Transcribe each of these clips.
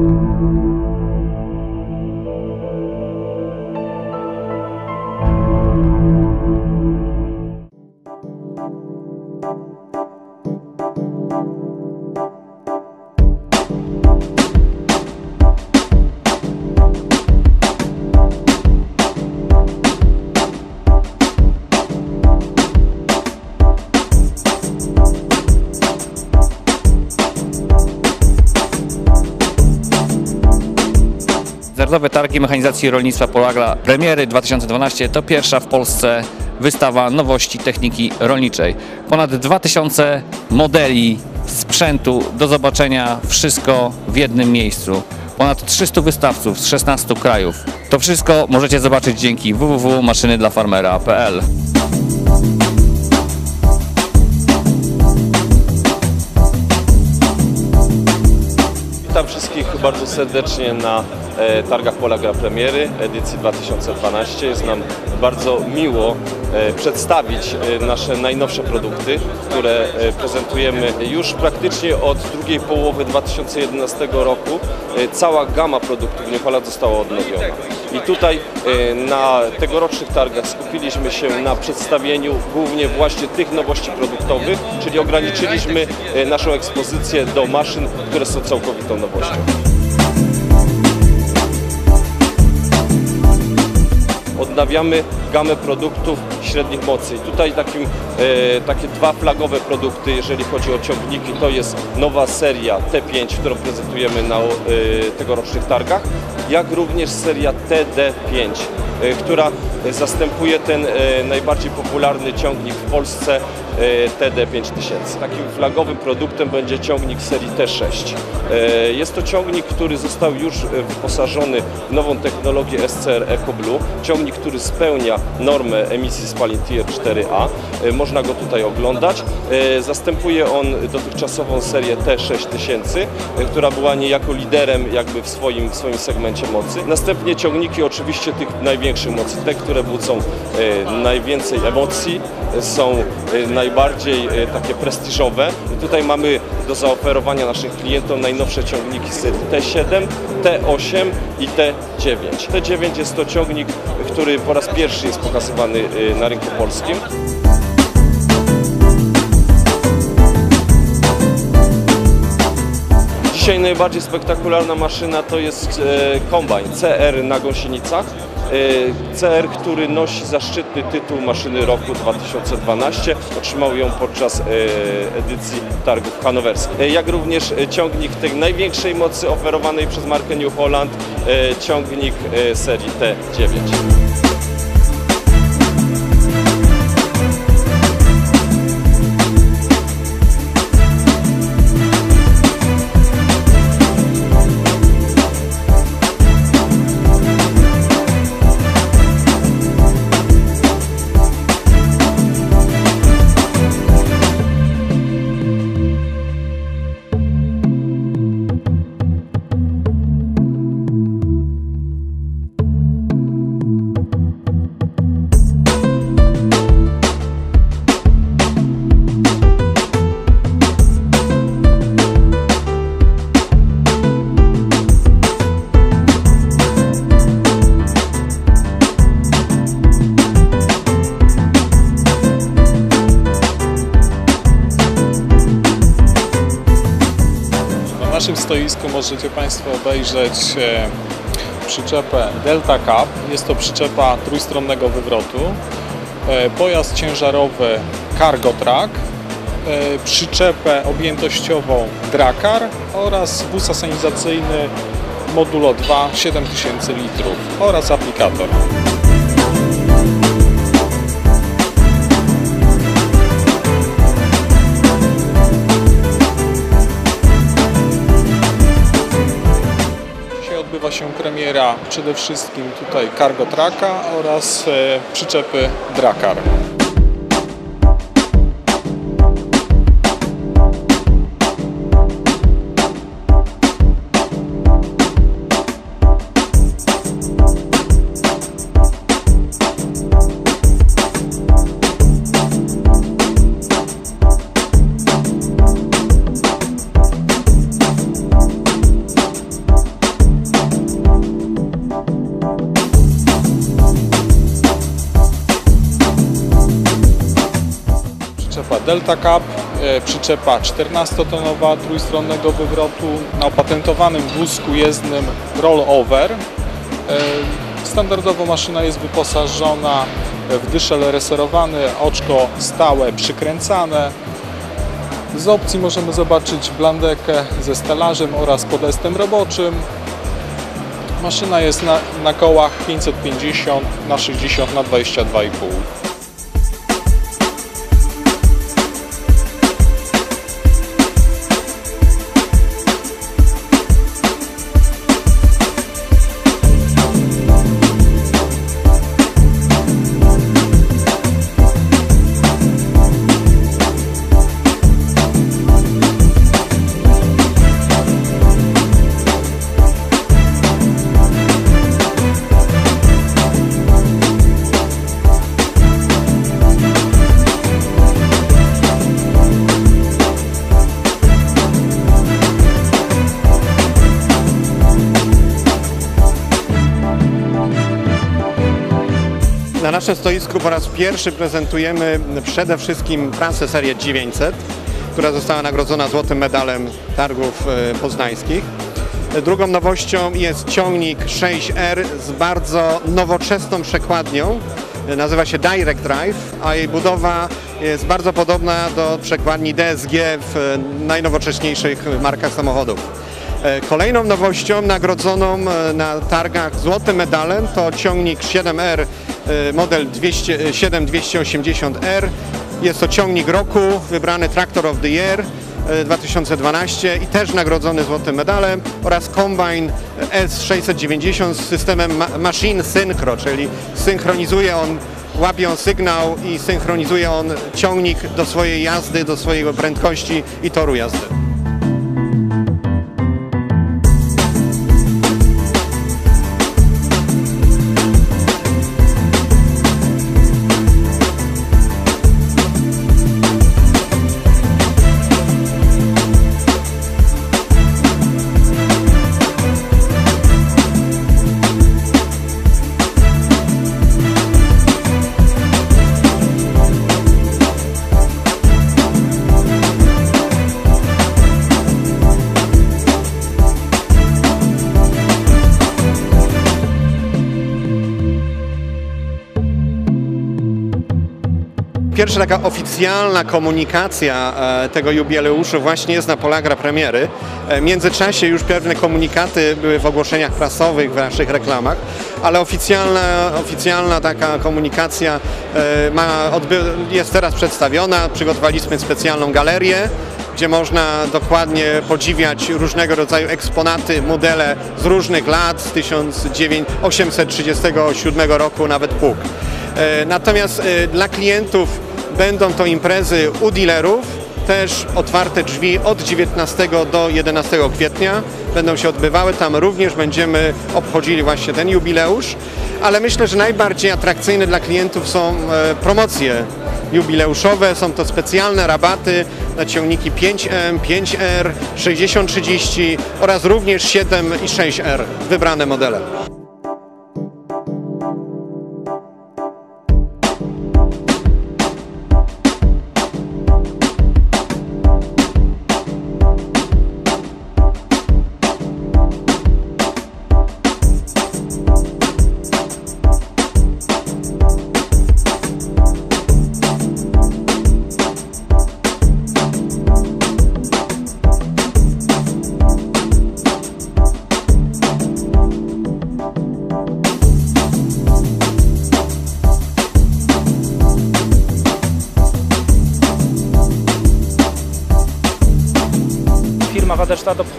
Música Narodowe Targi Mechanizacji Rolnictwa Polagla Premiery 2012 to pierwsza w Polsce wystawa nowości techniki rolniczej. Ponad 2000 modeli sprzętu do zobaczenia, wszystko w jednym miejscu. Ponad 300 wystawców z 16 krajów. To wszystko możecie zobaczyć dzięki www.maszynydlafarmera.pl. wszystkich bardzo serdecznie na e, targach Polagra Premiery edycji 2012. Jest nam bardzo miło przedstawić e, nasze najnowsze produkty, które e, prezentujemy już praktycznie od drugiej połowy 2011 roku. E, Cała gama produktów Niepala została odnowiona. I tutaj e, na tegorocznych targach skupiliśmy się na przedstawieniu głównie właśnie tych nowości produktowych, czyli ograniczyliśmy e, naszą ekspozycję do maszyn, które są całkowitą nowością. Odnawiamy gamę produktów średnich mocy. Tutaj takim, takie dwa flagowe produkty, jeżeli chodzi o ciągniki, to jest nowa seria T5, którą prezentujemy na e, tegorocznych targach, jak również seria TD5, e, która zastępuje ten e, najbardziej popularny ciągnik w Polsce e, TD5000. Takim flagowym produktem będzie ciągnik serii T6. E, Jest to ciągnik, który został już e, wyposażony w nową technologię SCR EcoBlue. Ciągnik, który spełnia normę emisji spalin Tier 4A. E, Można go tutaj oglądać. E, Zastępuje on dotychczasową serię T6000, e, która była niejako liderem jakby w swoim, w swoim segmencie mocy. Następnie ciągniki oczywiście tych największych mocy, te, które budzą e, najwięcej emocji, są najbardziej takie prestiżowe. Tutaj mamy do zaoferowania naszym klientom najnowsze ciągniki serii T7, T8 i T9. T9 jest to ciągnik, który po raz pierwszy jest pokazywany na rynku polskim. Dzisiaj najbardziej spektakularna maszyna to jest e, kombajn CR na gąsienicach. E, CR, który nosi zaszczytny tytuł maszyny roku 2012. Otrzymał ją podczas e, edycji targów hanowerskich. Jak również ciągnik tej największej mocy oferowanej przez markę New Holland, ciągnik serii T9. Naszym stoisku możecie Państwo obejrzeć e, przyczepę Delta Cup. Jest to przyczepa trójstronnego wywrotu. E, Pojazd ciężarowy Cargo Track, e, przyczepę objętościową Dracar oraz wóz asenizacyjny Modulo 2 7000 litrów oraz aplikator. Premiera przede wszystkim tutaj Cargo Tracka oraz e, przyczepy Dracar. Delta Cup, e, przyczepa 14-tonowa trójstronnego wywrotu na opatentowanym wózku jezdnym rollover. E, Standardowo maszyna jest wyposażona w dyszel reserowany, oczko stałe przykręcane. Z opcji możemy zobaczyć blandekę ze stelażem oraz podestem roboczym. Maszyna jest na, na kołach 550 na 60 na 22,5. Na naszym stoisku po raz pierwszy prezentujemy przede wszystkim prasę serię 900, która została nagrodzona złotym medalem targów e, poznańskich. Drugą nowością jest ciągnik 6R z bardzo nowoczesną przekładnią. E, Nazywa się Direct Drive, a jej budowa jest bardzo podobna do przekładni DSG w e, najnowocześniejszych markach samochodów. Kolejną nowością nagrodzoną na targach złotym medalem to ciągnik 7R e, model 200, e, 7280R. Jest to ciągnik roku, wybrany Tractor of the Year e, 2012 i też nagrodzony złotym medalem oraz kombine S690 z systemem ma- Machine Synchro, czyli synchronizuje on łapie on sygnał i synchronizuje on ciągnik do swojej jazdy, do swojej prędkości i toru jazdy. Pierwsza taka oficjalna komunikacja e, tego jubileuszu właśnie jest na Polagra premiery. E, W międzyczasie już pewne komunikaty były w ogłoszeniach prasowych, w naszych reklamach, ale oficjalna, oficjalna taka komunikacja e, ma, jest teraz przedstawiona. Przygotowaliśmy specjalną galerię, gdzie można dokładnie podziwiać różnego rodzaju eksponaty, modele z różnych lat, z 1837 roku, nawet. E, Natomiast dla klientów będą to imprezy u dealerów, też otwarte drzwi od 19 do 11 kwietnia będą się odbywały. Tam również będziemy obchodzili właśnie ten jubileusz, ale myślę, że najbardziej atrakcyjne dla klientów są e, promocje jubileuszowe. Są to specjalne rabaty na ciągniki 5M, 5R, 6030 oraz również 7 i 6R, wybrane modele.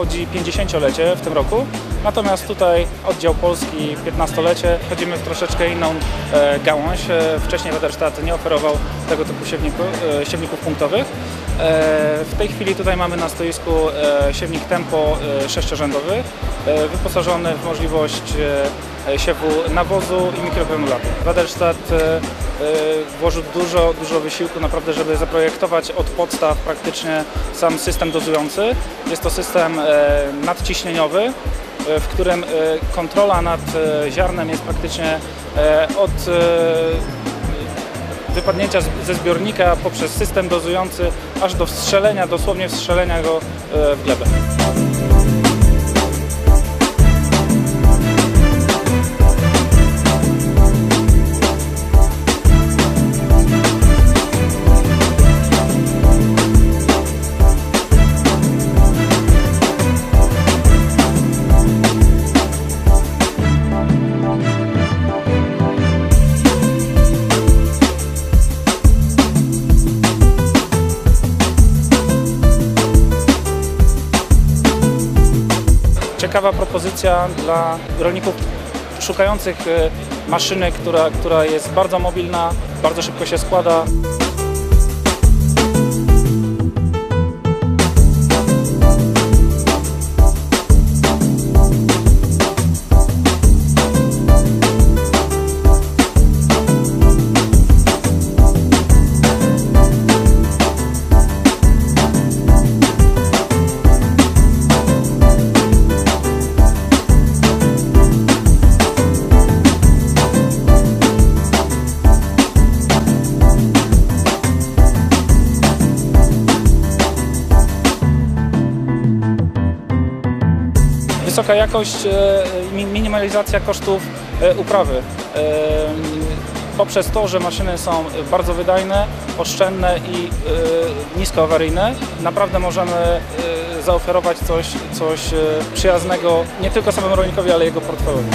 Obchodzi 50-lecie w tym roku, natomiast tutaj oddział polski 15-lecie. Wchodzimy w troszeczkę inną e, gałąź. E, wcześniej Waderstadt nie oferował tego typu siewniku, e, siewników punktowych. W tej chwili tutaj mamy na stoisku siewnik Tempo sześciorzędowy, wyposażony w możliwość siewu nawozu i mikrogranulatu. Waderstadt e, e, włożył dużo, dużo wysiłku naprawdę, żeby zaprojektować od podstaw praktycznie sam system dozujący. Jest to system e, nadciśnieniowy, e, w którym e, kontrola nad e, ziarnem jest praktycznie e, od e, wypadnięcia ze zbiornika poprzez system dozujący aż do wstrzelenia, dosłownie wstrzelenia go e, w glebę. Ciekawa propozycja dla rolników szukających e, maszyny, która, która jest bardzo mobilna, bardzo szybko się składa. Wysoka jakość, e, mi- minimalizacja kosztów e, uprawy. E, Poprzez to, że maszyny są bardzo wydajne, oszczędne i e, niskoawaryjne, naprawdę możemy e, zaoferować coś, coś e, przyjaznego nie tylko samemu rolnikowi, ale jego portfelowi.